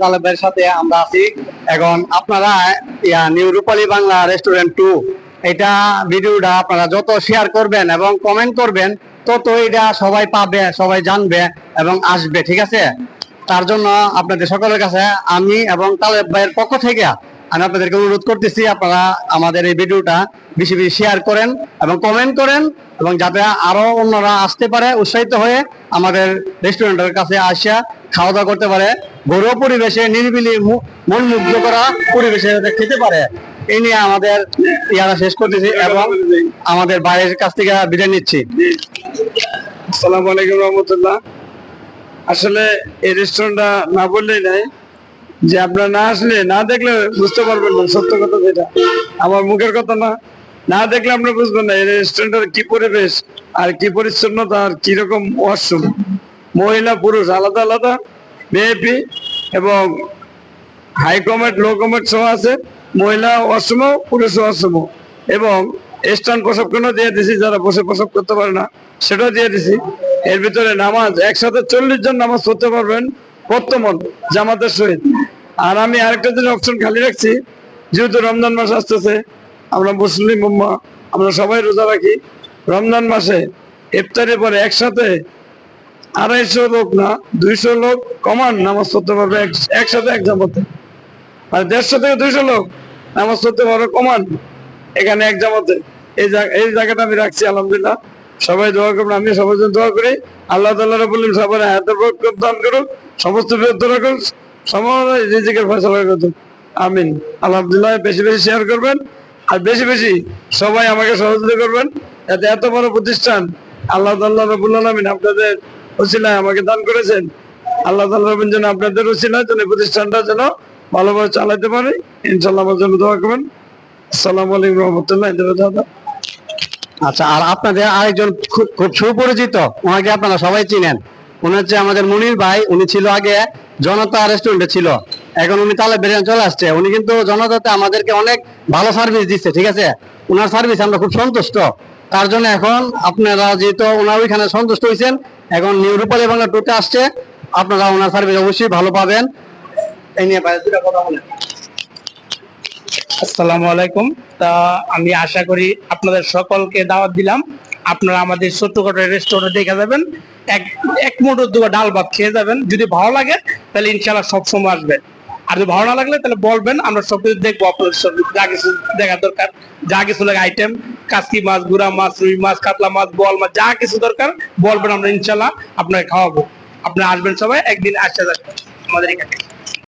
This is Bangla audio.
তালেবের সাথে আমরা আছি। এখন আপনারা, ইয়া নিউ রূপালী বাংলা রেস্টুরেন্ট টু এটা ভিডিওটা আপনারা যত শেয়ার করবেন এবং কমেন্ট করবেন তত এটা সবাই পাবে, সবাই জানবে এবং আসবে, ঠিক আছে? তার জন্য আপনাদের সকলের কাছে আমি এবং তালেব ভাইয়ের পক্ষ থেকে আমি আপনাদেরকে অনুরোধ করতেছি, আপনারা আমাদের এই ভিডিওটা বেশি বেশি শেয়ার করেন এবং কমেন্ট করেন এবং যাতে আরও অন্যরা আসতে পারে, উৎসাহিত হয়ে আমাদের রেস্টুরেন্টের কাছে আসিয়া খাওয়া দাওয়া করতে পারে। ঘরোয়া পরিবেশে নিরিবিলি মন মুগ্ধ করা পরিবেশে যাতে খেতে পারে। এই নিয়ে আমাদের ইয়ারা শেষ করতেছি এবং আমাদের বাইরের কাছ থেকে বিদায় নিচ্ছি। আসসালামু আলাইকুম রহমতুল্লাহ। আসলে এই রেস্টুরেন্টটা না বললেই নাই যে আপনারা না আসলে, না দেখলে বুঝতে পারবেন না, সত্য কথা যেটা। আমার মুখের কথা না না দেখলে আপনারা বুঝবেন না, এই রেস্টুরেন্টের কি পরিবেশ, আর কি পরিচ্ছন্নতা, আর কি রকম ওয়াশরুম মহিলা, পুরুষ, আলাদা আলাদা ভিআইপি এবং হাই কমেন্ট লো কমেন্ট সহ আছে। মহিলা ওয়াশরুমও পুরুষ ওয়াশরুমও এবং স্ট্যান্ড প্রসবখানেও দিয়ে দিছি, যারা বসে প্রসব করতে পারে না, সেটাও দিয়ে দিছি। এর ভিতরে নামাজ, একসাথে চল্লিশ জন নামাজ পড়তে পারবেন। প্রত্যমন জামাতের সহিত। আর আমি আরেকটা দিন অপশন খালি রাখছি, যেহেতু রমজান মাস আসতেছে, আমরা মুসলিম উম্মা, আমরা সবাই রোজা রাখি। রমজান মাসে ইফতারের পরে একসাথে আড়াইশো লোক না, দুইশো লোক কমান, নামাজ পড়তে পারবে একসাথে এক জামাতে। আর দেড়শো থেকে দুইশো লোক নামাজ পড়তে পারবে কমান, এখানে এক জামাতে। এই এই জায়গাটা আমি রাখছি, আলহামদুলিল্লাহ। সবাই দোয়া করবেন আমি সবার জন্য দোয়া করি। আল্লাহ তাল্লাহ বললেন সবার হাতে দান করুক। সমস্ত বিরুদ্ধ রাখুন সময় রিজিকের আমিন। আলহামদুলিল্লাহ, বেশি বেশি শেয়ার করবেন, আর বেশি বেশি সবাই আমাকে সহযোগিতা করবেন। যাতে এত বড় প্রতিষ্ঠান, আল্লাহ তাল্লাহ রবুল আলমিন আপনাদের ওসিলায় আমাকে দান করেছেন। আল্লাহ তাল্লাহ যেন আপনাদের ওসিলায় যেন প্রতিষ্ঠানটা যেন ভালোভাবে চালাতে পারে। ইনশাল্লাহ আমার জন্য দোয়া করবেন। আসসালামু আলাইকুম রহমতুল্লাহ দাদা। আচ্ছা আর আপনাদের আরেকজন খুব সুপরিচিত, ওনাকে আপনারা সবাই চিনেন। উনি হচ্ছে আমাদের মনির ভাই, উনি ছিল আগে জনতা রেস্টুরেন্টে ছিল। এখন উনি তালে বেরিয়ে চলে আসছে। উনি কিন্তু জনতাতে আমাদেরকে অনেক ভালো সার্ভিস দিচ্ছে, ঠিক আছে? ওনার সার্ভিস আমরা খুব সন্তুষ্ট। তার জন্য এখন আপনারা যেহেতু ওনার ওইখানে সন্তুষ্ট হয়েছেন এখন নিউ রূপালী বাংলা টুতে আসছে, আপনারা ওনার সার্ভিস অবশ্যই ভালো পাবেন। এই নিয়ে দুটা কথা বলেন। আসসালামু আলাইকুম। তা আমি আশা করি আপনাদের সকলকে দাওয়াত দিলাম। আপনারা আমাদের ছোট্টখাটো রেস্টুরেন্টে দেখে যাবেন। এক এক মুঠো দুটো ডাল ভাত খেয়ে যাবেন। যদি ভালো লাগে, তাহলে ইনশাল্লাহ সবসময় আসবেন আর যদি ভালো না লাগলে, তাহলে বলবেন, আমরা সব কিছু দেখব আপনাদের সব যা কিছু দেখা দরকার, যা কিছু লাগে আইটেম কাসকি মাছ, গুড়া মাছ, রুই মাছ, কাতলা মাছ বল মাছ, যা কিছু দরকার, বলবেন আমরা ইনশাল্লাহ আপনাকে খাওয়াবো। আপনি আসবেন সবাই, একদিন আসতে যাবেন আমাদের এখানে।